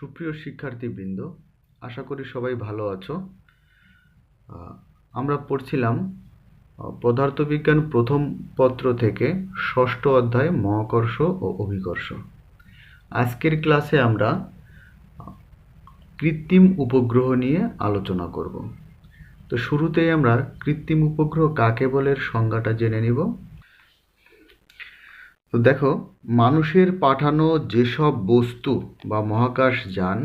সুপ্রিয় শিক্ষার্থীবৃন্দ, আশা করি সবাই ভালো আছো। আমরা পড়ছিলাম পদার্থবিজ্ঞান প্রথম পত্র থেকে ষষ্ঠ অধ্যায় মহাকর্ষ ও অভিকর্ষ। আজকের ক্লাসে আমরা কৃত্রিম উপগ্রহ নিয়ে আলোচনা করব। তো শুরুতেই আমরা কৃত্রিম উপগ্রহ কাকে বলে এর সংজ্ঞাটা জেনে নিব। তো দেখো, মানুষের পাঠানো যেসব বস্তু বা মহাকাশ যান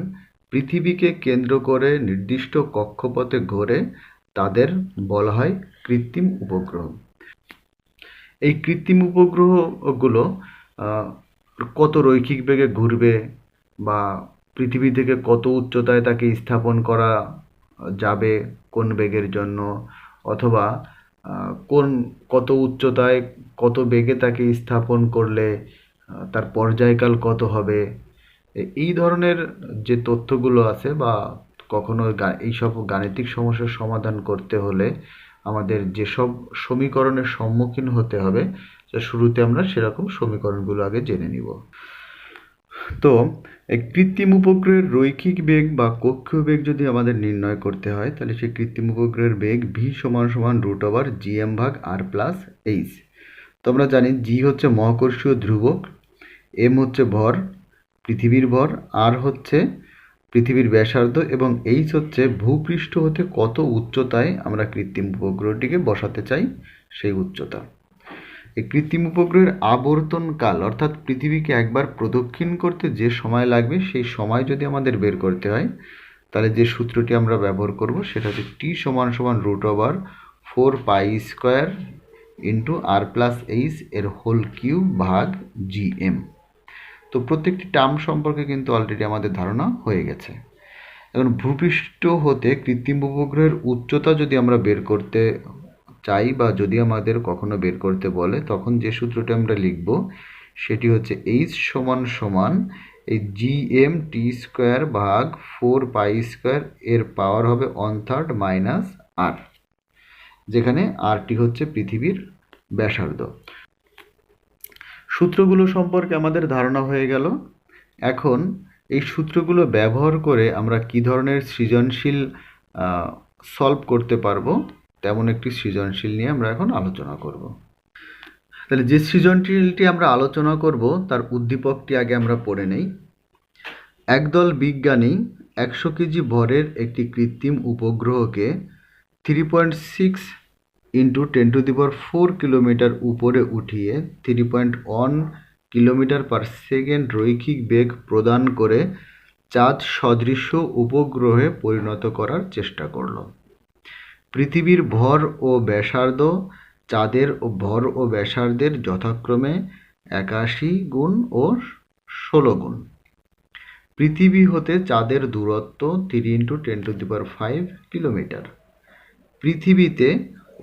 পৃথিবীকে কেন্দ্র করে নির্দিষ্ট কক্ষপথে ঘোরে, তাদের বলা হয় কৃত্রিম উপগ্রহ। এই কৃত্রিম উপগ্রহগুলো কত রৈখিক বেগে ঘুরবে বা পৃথিবী থেকে কত উচ্চতায় তাকে স্থাপন করা যাবে, কোন বেগের জন্য? অথবা কোন, কত উচ্চতায় কত বেগে তাকে স্থাপন করলে তার পর্যায়কাল কত হবে? এই ধরনের যে তথ্যগুলো আছে বা কখনো এইসব গাণিতিক সমস্যার সমাধান করতে হলে আমাদের যেসব সমীকরণের সম্মুখীন হতে হবে শুরুতে আমরা সেরকম সমীকরণগুলো আগে জেনে নিব। তো এই কৃত্রিম উপগ্রহের রৈখিক বেগ বা কক্ষীয় বেগ যদি আমাদের নির্ণয় করতে হয়, তাহলে সেই কৃত্রিম উপগ্রহের বেগ ভি সমান সমান রুট ওভার জি এম ভাগ আর প্লাস এইচ তো আমরা জানি জি হচ্ছে মহাকর্ষীয় ধ্রুবক এম হচ্ছে ভর, পৃথিবীর ভর, আর হচ্ছে পৃথিবীর ব্যাসার্ধ এবং এইচ হচ্ছে ভূপৃষ্ঠ হতে কত উচ্চতায় আমরা কৃত্রিম উপগ্রহটিকে বসাতে চাই? সেই উচ্চতা। এই কৃত্রিম উপগ্রহের আবর্তন কাল অর্থাৎ পৃথিবীকে একবার প্রদক্ষিণ করতে যে সময় লাগবে, সেই সময় যদি আমাদের বের করতে হয়, তাহলে যে সূত্রটি আমরা ব্যবহার করব, সেটা হচ্ছে টি সমান সমান root over four pi square into R plus H এর হোল কিউ ভাগ জি এম তো প্রত্যেকটি টার্ম সম্পর্কে কিন্তু অলরেডি আমাদের ধারণা হয়ে গেছে। এখন ভূপৃষ্ঠ হতে কৃত্রিম উপগ্রহের উচ্চতা যদি আমরা বের করতে চাই বা যদি আমাদের কখনো বের করতে বলে, তখন যে সূত্রটি আমরা লিখব, সেটি হচ্ছে এইচ সমান সমান এই জি এম টি স্কোয়ার ভাগ ফোর পাই স্কোয়ার এর পাওয়ার হবে ওয়ান থার্ড মাইনাস আর যেখানে আরটি হচ্ছে পৃথিবীর ব্যাসার্ধ। সূত্রগুলো সম্পর্কে আমাদের ধারণা হয়ে গেল। এখন এই সূত্রগুলো ব্যবহার করে আমরা কি ধরনের সৃজনশীল সলভ করতে পারব, তেমন একটি সৃজনশীল নিয়ে আমরা এখন আলোচনা করব। তাহলে যে সৃজনশীলটি আমরা আলোচনা করব, তার উদ্দীপকটি আগে আমরা পড়ে নেই। একদল বিজ্ঞানী একশো কেজি ভরের একটি কৃত্রিম উপগ্রহকে three point six into ten to the power four kilometre উপরে উঠিয়ে three point one kilometre per second রৈখিক বেগ প্রদান করে চাঁদ সদৃশ্য উপগ্রহে পরিণত করার চেষ্টা করল। পৃথিবীর ভর ও ব্যাসার্ধ, চাঁদের ভর ও ব্যাসার্ধের যথাক্রমে একাশি গুণ ও ষোলো গুণ। পৃথিবী হতে চাঁদের দূরত্ব three into ten to the five kilometre পৃথিবীতে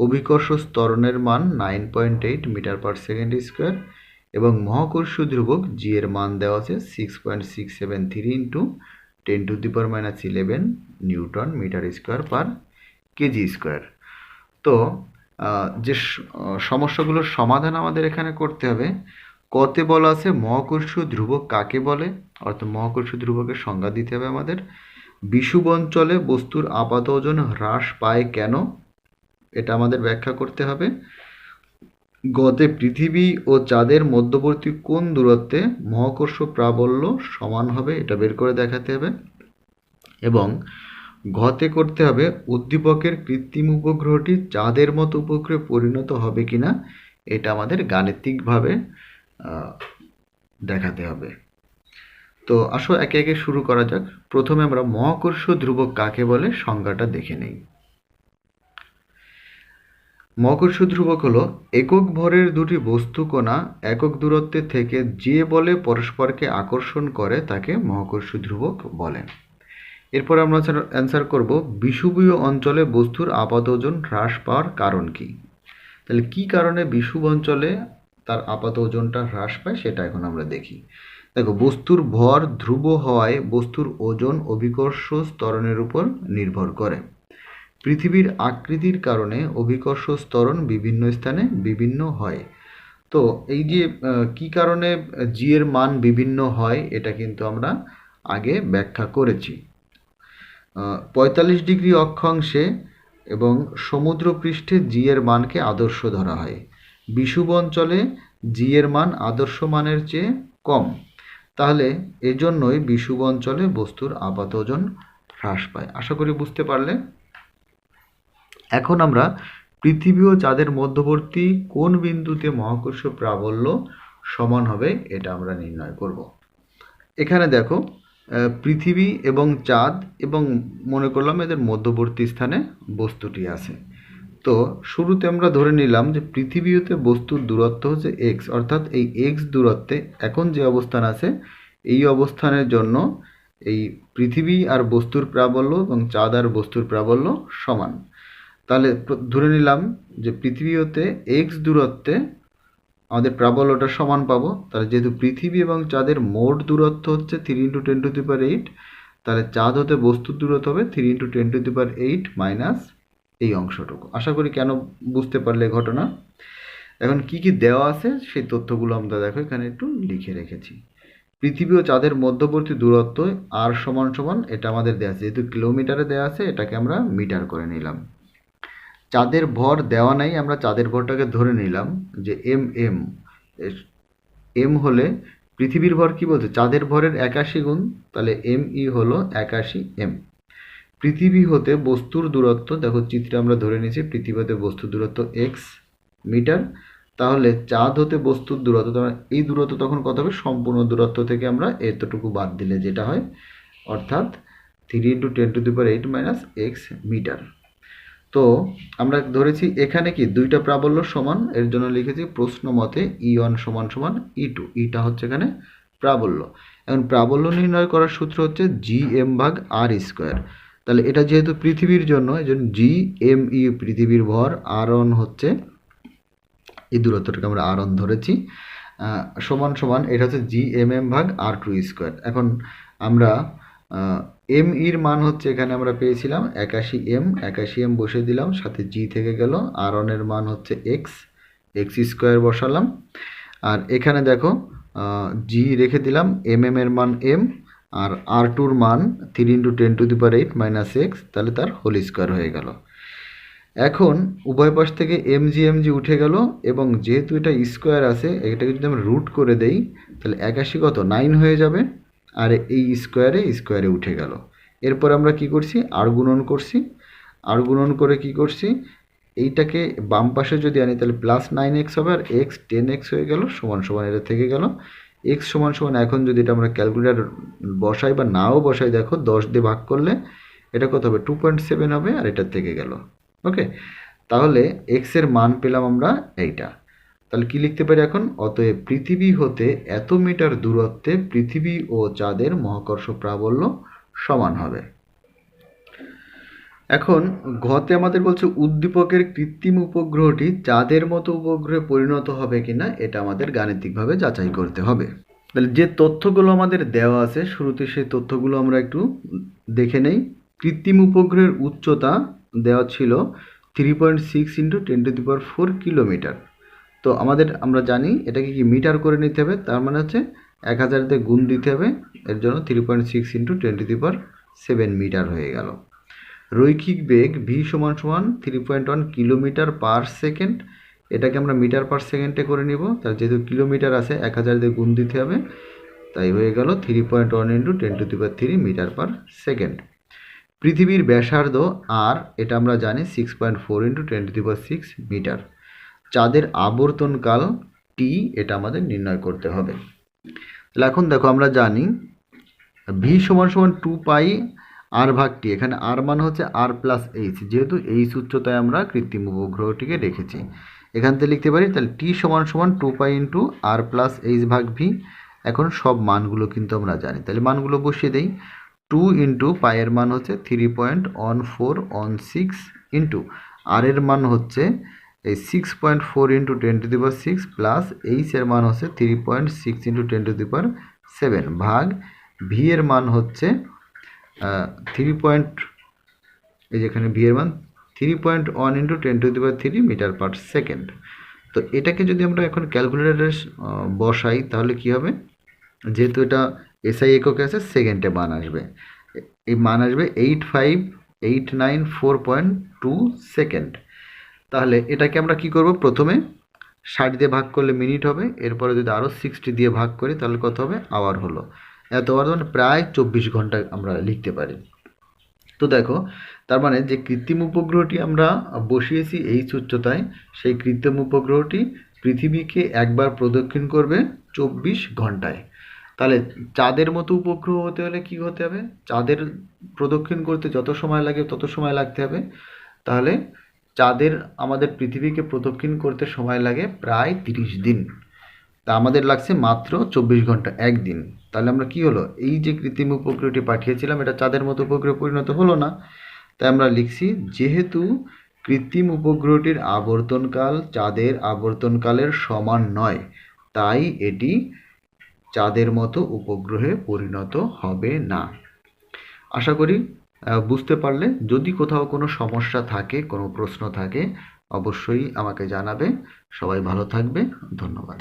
অভিকর্ষ ত্বরণের মান nine point eight metre per second square এবং মহাকর্ষ ধ্রুবক জি এর মান দেওয়া আছে six point six seven three into ten to the power minus eleven newton metre square per KG square তো যে সমস্যাগুলোর সমাধান আমাদের এখানে করতে হবে, কতে বলা আছে মহাকর্ষীয় ধ্রুবক কাকে বলে? অর্থাৎ মহাকর্ষীয় ধ্রুবকের সংজ্ঞা দিতে হবে আমাদের। বিষুব অঞ্চলে বস্তুর আপাত ওজন হ্রাস পায় কেন? এটা আমাদের ব্যাখ্যা করতে হবে। গতে পৃথিবী ও চাঁদের মধ্যবর্তী কোন দূরত্বে মহাকর্ষ প্রাবল্য সমান হবে এটা বের করে দেখাতে হবে। এবং ঘতে করতে হবে উদ্দীপকের কৃত্রিম উপগ্রহটি চাঁদের মতো উপগ্রহে পরিণত হবে কিনা, এটা আমাদের গাণিতিকভাবে দেখাতে হবে। তো আসো একে একে শুরু করা যাক। প্রথমে আমরা মহাকর্ষ ধ্রুবক কাকে বলে সংজ্ঞাটা দেখে নেই। মহাকর্ষ ধ্রুবক হলো একক ভরের দুটি বস্তুকণা একক দূরত্বে থেকে যে বলে পরস্পরকে আকর্ষণ করে তাকে মহাকর্ষ ধ্রুবক বলে। এরপর আমরা অ্যান্সার করব, বিষুবীয় অঞ্চলে বস্তুর আপাত ওজন হ্রাস পাওয়ার কারণ কি? তাহলে কি কারণে বিষুব অঞ্চলে তার আপাত ওজনটা হ্রাস পায় সেটা এখন আমরা দেখি। দেখো, বস্তুর ভর ধ্রুব হওয়ায় বস্তুর ওজন অভিকর্ষ ত্বরণের উপর নির্ভর করে। পৃথিবীর আকৃতির কারণে অভিকর্ষ স্তরণ বিভিন্ন স্থানে বিভিন্ন হয়। তো এই যে কি কারণে জি এর মান বিভিন্ন হয়, এটা কিন্তু আমরা আগে ব্যাখ্যা করেছি। পঁয়তাল্লিশ ডিগ্রি অক্ষাংশে এবং সমুদ্রপৃষ্ঠে জি এর মানকে আদর্শ ধরা হয়। বিষুব অঞ্চলে জি এর মান আদর্শ মানের চেয়ে কম। তাহলে এজন্যই বিষুব অঞ্চলে বস্তুর আপাত ওজন হ্রাস পায়। আশা করি বুঝতে পারলে? এখন আমরা পৃথিবী ও চাঁদের মধ্যবর্তী কোন বিন্দুতে মহাকর্ষ প্রাবল্য সমান হবে এটা আমরা নির্ণয় করব। এখানে দেখো পৃথিবী এবং চাঁদ এবং মনে করলাম এদের মধ্যবর্তী স্থানে বস্তুটি আছে। তো শুরুতে আমরা ধরে নিলাম যে পৃথিবী হতে বস্তুর দূরত্ব হচ্ছে এক্স অর্থাৎ এই এক্স দূরত্বে এখন যে অবস্থান আছে, এই অবস্থানের জন্য এই পৃথিবী আর বস্তুর প্রাবল্য এবং চাঁদ আর বস্তুর প্রাবল্য সমান। তাহলে ধরে নিলাম যে পৃথিবী হতে এক্স দূরত্বে আমাদের প্রাবল্যটা সমান পাবো। তাহলে যেহেতু পৃথিবী এবং চাঁদের মোট দূরত্ব হচ্ছে three into ten to the power eight তাহলে চাঁদ হতে বস্তুর দূরত্ব হবে three into ten to the power eight minus এই অংশটুকু। আশা করি কেন বুঝতে পারলে ঘটনা? এখন কি কি দেওয়া আছে সেই তথ্যগুলো আমরা দেখো, এখানে একটু লিখে রেখেছি। পৃথিবী ও চাঁদের মধ্যবর্তী দূরত্ব আর সমান সমান, এটা আমাদের দেওয়া আছে। যেহেতু কিলোমিটারে দেওয়া আছে, এটাকে আমরা মিটার করে নিলাম। চাঁদের ভর দেওয়া নাই, আমরা চাঁদের ভরটাকে ধরে নিলাম যে এম এম এম হলে পৃথিবীর ভর কি বলছে? চাঁদের ভরের একাশি গুণ, তাহলে এম ই হলো একাশি এম পৃথিবী হতে বস্তুর দূরত্ব, দেখো চিত্রে আমরা ধরে নিয়েছি, পৃথিবী হতে বস্তুর দূরত্ব এক্স মিটার, তাহলে চাঁদ হতে বস্তুর দূরত্ব এই দূরত্ব তখন কত হবে? সম্পূর্ণ দূরত্ব থেকে আমরা এতটুকু বাদ দিলে যেটা হয়, অর্থাৎ three into ten to the power eight minus X metre. তো আমরা ধরেছি এখানে কি? দুইটা প্রাবল্য সমান, এর জন্য লিখেছি প্রশ্ন মতে ই ওয়ান সমান সমান ই টু ইটা হচ্ছে এখানে প্রাবল্য। এখন প্রাবল্য নির্ণয় করার সূত্র হচ্ছে জি এম ভাগ আর স্কোয়ার তাহলে এটা যেহেতু পৃথিবীর জন্য এই জন্য জি এম ই পৃথিবীর ভর আর অন হচ্ছে এই দূরত্বটাকে আমরা আর অন ধরেছি সমান সমান এটা হচ্ছে জি এম এম ভাগ আর টু স্কোয়ার এখন আমরা এম ইর মান হচ্ছে এখানে আমরা পেয়েছিলাম একাশি এম একাশি এম বসে দিলাম, সাথে জি থেকে গেল আর মান হচ্ছে এক্স এক্স স্কোয়ার বসালাম। আর এখানে দেখো জি রেখে দিলাম এম এম এর মান এম আর আর টুর মান three into ten to the power eight minus X তাহলে তার হোল স্কোয়ার হয়ে গেল। এখন উভয় পাশ থেকে এম জি এম জি উঠে গেল এবং যেহেতু এটা স্কোয়ার আছে, এটাকে যদি আমরা রুট করে দেই, তাহলে একাশি কত? নাইন হয়ে যাবে। আর এই স্কোয়ারে স্কোয়ারে উঠে গেল। এরপর আমরা কি করছি? আর গুণন করছি। আর গুণন করে কি করছি? এইটাকে বাম পাশে যদি আনি, তাহলে প্লাস নাইন এক্স হবে, আর এক্স টেন এক্স হয়ে গেল, সমান সমান এটা থেকে গেল। এক্স সমান সমান এখন যদি এটা আমরা ক্যালকুলেটার বসাই বা নাও বসাই, দেখো দশ দিয়ে ভাগ করলে এটা কত হবে? টু পয়েন্ট সেভেন হবে আর এটার থেকে গেল। ওকে তাহলে এক্সের মান পেলাম আমরা এইটা। তাহলে কি লিখতে পারি এখন? অতএব পৃথিবী হতে এত মিটার দূরত্বে পৃথিবী ও চাঁদের মহাকর্ষ প্রাবল্য সমান হবে। এখন ঘতে আমাদের বলছে উদ্দীপকের কৃত্রিম উপগ্রহটি চাঁদের মতো উপগ্রহে পরিণত হবে কিনা এটা আমাদের গাণিতিকভাবে যাচাই করতে হবে। তাহলে যে তথ্যগুলো আমাদের দেওয়া আছে, শুরুতে সেই তথ্যগুলো আমরা একটু দেখে নেই। কৃত্রিম উপগ্রহের উচ্চতা দেওয়া ছিল three point six into ten to the power four kilometre তো আমাদের, আমরা জানি এটাকে কি মিটার করে নিতে হবে, তার মানে হচ্ছে এক হাজার দিয়ে গুণ দিতে হবে, এর জন্য three point six into ten to the power seven metre হয়ে গেল। রৈখিক বেগ ভি সমান সমান three point one kilometre per second এটাকে আমরা মিটার পার সেকেন্ডে করে নিব। তার যেহেতু কিলোমিটার আছে, এক হাজার দিয়ে গুণ দিতে হবে। তাই হয়ে গেল three point one into ten to the three metre per second পৃথিবীর ব্যাসার্ধ আর এটা আমরা জানি six point four into ten to the six metre চাঁদের আবর্তনকাল টি এটা আমাদের নির্ণয় করতে হবে। তাহলে এখন দেখো আমরা জানি ভি সমান সমান টু পাই আর ভাগ টি এখানে আর মান হচ্ছে আর প্লাস এইচ যেহেতু এইচ উচ্চতায় আমরা কৃত্রিম উপগ্রহটিকে রেখেছি এখান থেকে লিখতে পারি, তাহলে টি সমান সমান two pi into R plus H ভাগ ভি এখন সব মানগুলো কিন্তু আমরা জানি। তাহলে মানগুলো বসিয়ে দেই টু ইন্টু পায়ের মান হচ্ছে three point one four one six into R এর মান হচ্ছে এই six point four into ten to the six plus H এর মান হচ্ছে three point six into ten to the seven ভাগ ভি এর মান হচ্ছে থ্রি পয়েন্ট এই যেখানে ভি এর মান three point one into ten to the power three metre per second তো এটাকে যদি আমরা এখন ক্যালকুলেটারে বসাই, তাহলে কি হবে? যেহেতু এটা এসআই এককে আছে সেকেন্ডে মান আসবে। এই মান আসবে eight five eight nine four point two second তাহলে এটাকে আমরা কি করব? প্রথমে ষাট দিয়ে ভাগ করলে মিনিট হবে, এরপরে যদি আরও সিক্সটি দিয়ে ভাগ করি, তাহলে কত হবে? আওয়ার হলো। আওয়ার মানে প্রায় চব্বিশ ঘণ্টা আমরা লিখতে পারি। তো দেখো, তার মানে যে কৃত্রিম উপগ্রহটি আমরা বসিয়েছি এই উচ্চতায় সেই কৃত্রিম উপগ্রহটি পৃথিবীকে একবার প্রদক্ষিণ করবে চব্বিশ ঘন্টায়। তাহলে চাঁদের মতো উপগ্রহ হতে হলে কি হতে হবে? চাঁদের প্রদক্ষিণ করতে যত সময় লাগে তত সময় লাগতে হবে। তাহলে চাঁদের আমাদের পৃথিবীকে প্রদক্ষিণ করতে সময় লাগে প্রায় তিরিশ দিন। তা আমাদের লাগছে মাত্র চব্বিশ ঘণ্টা, একদিন। তাহলে আমরা কি হলো? এই যে কৃত্রিম উপগ্রহটি পাঠিয়েছিলাম, এটা চাঁদের মতো উপগ্রহে পরিণত হলো না। তাই আমরা লিখছি, যেহেতু কৃত্রিম উপগ্রহটির আবর্তনকাল চাঁদের আবর্তনকালের সমান নয়, তাই এটি চাঁদের মতো উপগ্রহে পরিণত হবে না। আশা করি বুঝতে পারলে। যদি কোথাও কোনো সমস্যা থাকে, কোনো প্রশ্ন থাকে, অবশ্যই আমাকে জানাবে। সবাই ভালো থাকবে। ধন্যবাদ।